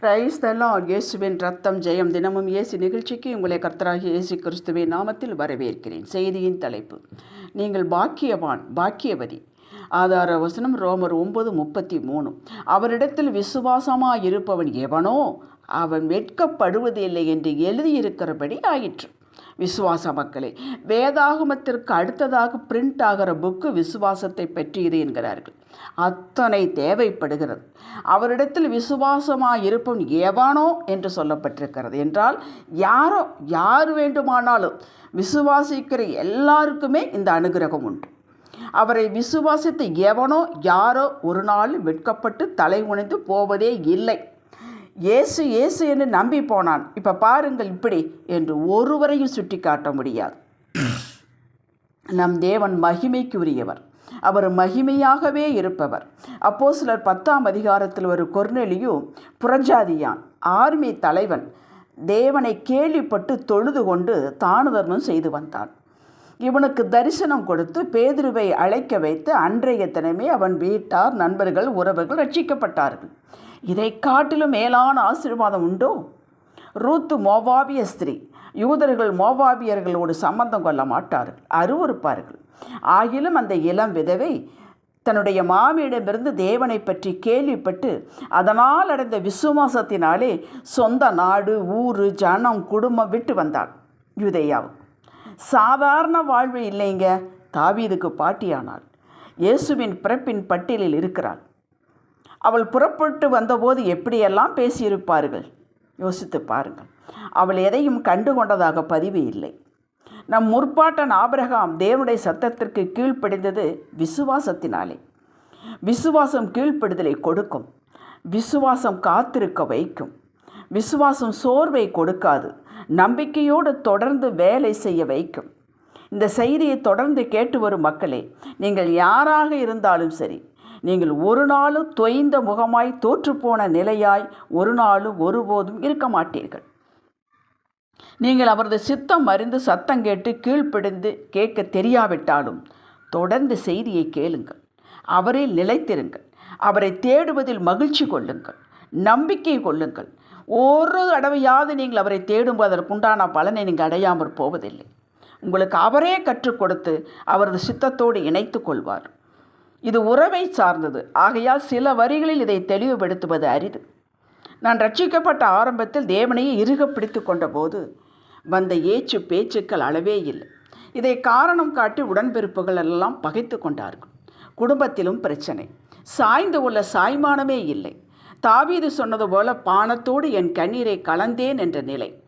Price தலான் இயேசுவின் ரத்தம் ஜெயம் தினமும் இயேசு நிகழ்ச்சிக்கு உங்களை கர்த்தராகி இயேசு கிறிஸ்துவின் நாமத்தில் வரவேற்கிறேன். செய்தியின் தலைப்பு நீங்கள் பாக்கியவான் பாக்கியவதி. ஆதார வசனம் ரோமர் ஒன்பது முப்பத்தி மூணு. அவரிடத்தில் விசுவாசமாக இருப்பவன் எவனோ அவன் வெட்கப்படுவதில்லை என்று எழுதியிருக்கிறபடி ஆயிற்று. விசுவாச மக்களே வேதாகமத்திற்கு அடுத்ததாக பிரிண்ட் ஆகிற புக்கு விசுவாசத்தை பற்றியது என்கிறார்கள். அத்தனை தேவைப்படுகிறது. அவரிடத்தில் விசுவாசமாக இருப்பவன் எவனோ என்று சொல்லப்பட்டிருக்கிறது. என்றால் யாரோ யார் வேண்டுமானாலும் விசுவாசிக்கிற எல்லாருக்குமே இந்த அனுகிரகம் உண்டு. அவரை விசுவாசித்து எவனோ யாரோ ஒரு நாள் வெட்கப்பட்டு தலை உணைந்து போவதே இல்லை. இயேசு இயேசு என்று நம்பி போனான். இப்போ பாருங்கள் இப்படி என்று ஒருவரையும் சுட்டி காட்ட முடியாது. நம் தேவன் மகிமைக்கு உரியவர் அவர் மகிமையாகவே இருப்பவர். அப்போ சிலர் பத்தாம் அதிகாரத்தில் ஒரு கொர்நெலியு புறஜாதியான் ஆர்மி தலைவன் தேவனை கேள்விப்பட்டு தொழுது கொண்டு தானுதர்மம் செய்து வந்தான். இவனுக்கு தரிசனம் கொடுத்து பேதுருவை அழைக்க வைத்து அன்றைய தினமே அவன் வீட்டார் நண்பர்கள் உறவுகள் ரட்சிக்கப்பட்டார்கள். இதை காட்டிலும் மேலான ஆசீர்வாதம் உண்டோ? ரூத்து மோவாபிய ஸ்திரீ யூதர்கள் மோவாபியர்களோடு சம்பந்தம் கொள்ள மாட்டார்கள் அருவறுப்பார்கள் ஆகிலும் அந்த இளம் விதவை தன்னுடைய மாமியிடமிருந்து தேவனை பற்றி கேள்விப்பட்டு அதனால் அடைந்த விசுவாசத்தினாலே சொந்த நாடு ஊர் ஜனம் குடும்பம் விட்டு வந்தாள் யுதையாவுக்கு. சாதாரண வாழ்வு இல்லைங்க தாவீதுக்கு பாட்டியானாள். இயேசுவின் பிறப்பின் பட்டியலில் இருக்கிறாள். அவள் புறப்பட்டு வந்தபோது எப்படியெல்லாம் பேசியிருப்பார்கள்? யோசித்து பாருங்கள். அவள் எதையும் கண்டு கொண்டதாக பதிவு இல்லை. நம் முற்பாட்டன் ஆபிரகாம் தேவனுடைய சத்தத்திற்கு கீழ்ப்படிந்தது விசுவாசத்தினாலே. விசுவாசம் கீழ்ப்படுதலை கொடுக்கும். விசுவாசம் காத்திருக்க வைக்கும். விசுவாசம் சோர்வை கொடுக்காது. நம்பிக்கையோடு தொடர்ந்து வேலை செய்ய வைக்கும். இந்த செய்தியை தொடர்ந்து கேட்டு வரும் மக்களே நீங்கள் யாராக இருந்தாலும் சரி நீங்கள் ஒரு நாளும் தொய்ந்த முகமாய் தோற்றுப்போன நிலையாய் ஒரு நாளும் ஒருபோதும் இருக்க மாட்டீர்கள். நீங்கள் அவரது சித்தம் அறிந்து சத்தம் கேட்டு கீழ்ப்பிடிந்து கேட்க தெரியாவிட்டாலும் தொடர்ந்து செய்தியை கேளுங்கள். அவரில் நிலைத்திருங்கள். அவரை தேடுவதில் மகிழ்ச்சி கொள்ளுங்கள். நம்பிக்கை கொள்ளுங்கள். ஒரு தடவையாவது நீங்கள் அவரை தேடும்போது அதற்குண்டான பலனை நீங்கள் அடையாமற் போவதில்லை. உங்களுக்கு அவரே கற்றுக் கொடுத்து அவரது சித்தத்தோடு இணைத்து கொள்வார். இது உறவை சார்ந்தது. ஆகையால் சில வரிகளில் இதை தெளிவுபடுத்துவது அரிது. நான் ரட்சிக்கப்பட்ட ஆரம்பத்தில் தேவனையே இறுக பிடித்து கொண்டபோது வந்த ஏச்சு பேச்சுக்கள் அளவே இல்லை. இதை காரணம் காட்டி உடன்பிறப்புகள் எல்லாம் பகைத்து கொண்டார்கள். குடும்பத்திலும் பிரச்சனை. சாய்ந்து உள்ள சாய்மானமே இல்லை. தாவீது சொன்னது போல பானத்தோடு என் கண்ணீரை கலந்தேன் என்ற நிலை.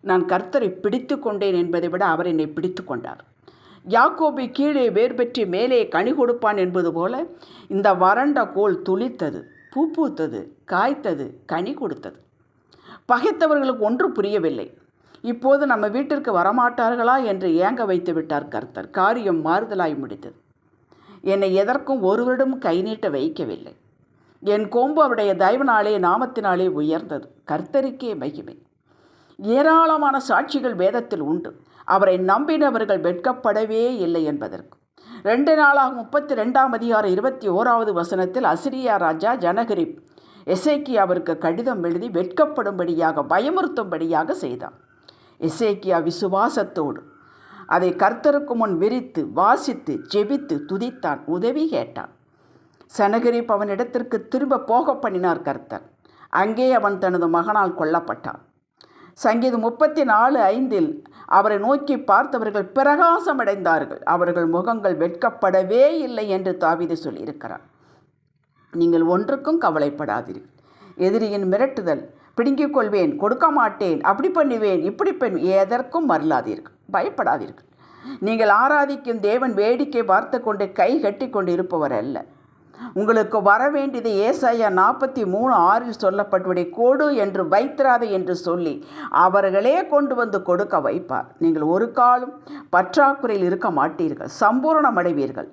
நான் கர்த்தரை பிடித்து கொண்டேன் என்பதை விட அவர் என்னை பிடித்து கொண்டார். யாக்கோபை கீழே வேர் பெற்று மேலே கனி கொடுப்பான் என்பது போல இந்த வறண்ட கோல் துளித்தது பூ பூத்தது காய்த்தது கனி கொடுத்தது. பகைத்தவர்களுக்கு ஒன்று புரியவில்லை. இப்போது நம்ம வீட்டிற்கு வரமாட்டார்களா என்று ஏங்க வைத்து விட்டார் கர்த்தர். காரியம் மாறுதலாய் முடித்தது என்னை எதற்கும் ஒருவரிடம் கை நீட்ட வைக்கவில்லை. என் கோம்பு அவருடைய தயவனாலே நாமத்தினாலே உயர்ந்தது. கர்த்தருக்கே மகிமை. ஏராளமான சாட்சிகள் வேதத்தில் உண்டு. அவரை நம்பினவர்கள் வெட்கப்படவே இல்லை என்பதற்கு. ரெண்டு நாளாக முப்பத்தி ரெண்டாம் அதிகாரம் இருபத்தி ஓராவது வசனத்தில் அசிரியா ராஜா ஜனகிரி எசேக்கியா அவருக்கு கடிதம் எழுதி வெட்கப்படும்படியாக பயமுறுத்தும்படியாக செய்தான். எசேக்கியா விசுவாசத்தோடு அதை கர்த்தருக்கு முன் விரித்து வாசித்து ஜெபித்து துதித்தான் உதவி கேட்டான். சனகிரிப் அவனிடத்திற்கு திரும்ப போக பண்ணினார் கர்த்தர். அங்கே அவன் தனது மகனால் கொல்லப்பட்டான். சங்கீதம் முப்பத்தி நாலு ஐந்தில் அவரை நோக்கி பார்த்தவர்கள் பிரகாசமடைந்தார்கள். அவர்கள் முகங்கள் வெட்கப்படவே இல்லை என்று தாவிது சொல்லியிருக்கிறார். நீங்கள் ஒன்றுக்கும் கவலைப்படாதீர்கள். எதிரியின் மிரட்டுதல் பிடுங்கிக் கொள்வேன் கொடுக்க மாட்டேன் அப்படி பண்ணுவேன் இப்படி பெண் எதற்கும் மறலாதீர்கள். பயப்படாதீர்கள். நீங்கள் ஆராதிக்கும் தேவன் வேடிக்கை பார்த்து கொண்டு கை கட்டி கொண்டு இருப்பவர் அல்ல. உங்களுக்கு வர வேண்டியது ஏசாயா நாற்பத்தி மூணு ஆறில் சொல்லப்பட்டபடி கொடு என்று வைத்திராதே என்று சொல்லி அவர்களே கொண்டு வந்து கொடுக்க வைப்பார். நீங்கள் ஒரு காலம் பற்றாக்குறையில் இருக்க மாட்டீர்கள் சம்பூரணம் அடைவீர்கள்.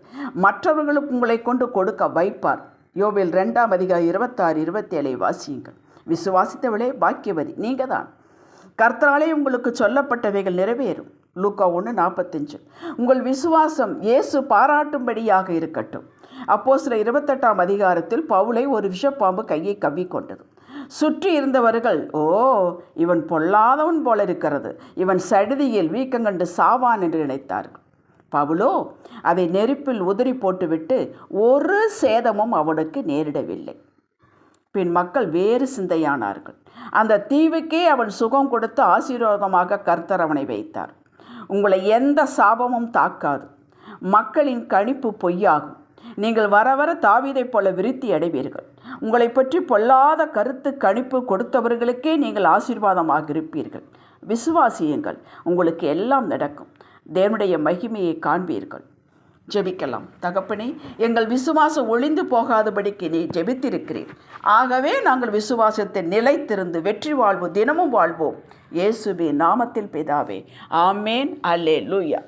மற்றவர்களுக்கு உங்களை கொண்டு கொடுக்க வைப்பார். யோபில் ரெண்டாம் அதிகாரம் இருபத்தாறு இருபத்தேழை வாசியுங்கள். விசுவாசித்தவளே பாக்கியவதி நீங்கள் தான் கர்த்தராலே உங்களுக்கு சொல்லப்பட்டவைகள் நிறைவேறும். லூக்கா ஒன்று நாற்பத்தஞ்சு. உங்கள் விசுவாசம் இயேசு பாராட்டும்படியாக இருக்கட்டும். அப்போ சில இருபத்தெட்டாம் அதிகாரத்தில் பவுலை ஒரு விஷப்பாம்பு கையை கவ்விக்கொண்டது. சுற்றி இருந்தவர்கள் ஓ இவன் பொல்லாதவன் போல இருக்கிறது. இவன் சடுதியில் வீக்கங்கண்டு சாவான் என்று நினைத்தார்கள். பவுலோ அதை நெருப்பில் உதறி போட்டுவிட்டு ஒரு சேதமும் அவனுக்கு நேரிடவில்லை. பின் மக்கள் வேறு சிந்தையானார்கள். அந்த தீவுக்கே அவன் சுகம் கொடுத்து ஆசீர்வாதமாக கர்த்தர் அவனை வைத்தார். உங்களை எந்த சாபமும் தாக்காது. மக்களின் கணிப்பு பொய்யாகும். நீங்கள் வர வர தாவீதைப் போல விருத்தி அடைவீர்கள். உங்களை பற்றி பொல்லாத கருத்து கணிப்பு கொடுத்தவர்களுக்கே நீங்கள் ஆசீர்வாதமாக இருப்பீர்கள் விசுவாசியுங்கள். உங்களுக்கு எல்லாம் நடக்கும். தேவனுடைய மகிமையை காண்பீர்கள். ஜெபிக்கலாம். தகப்பனே எங்கள் விசுவாசம் ஒளிந்து போகாதபடிக்கு நீ ஜெபித்திருக்கிறீர். ஆகவே நாங்கள் விசுவாசத்தை நிலைத்திருந்து வெற்றி வாழ்வோம் தினமும் வாழ்வோம். இயேசுபி நாமத்தில் பிதாவே. ஆமேன். அல்லே லூயா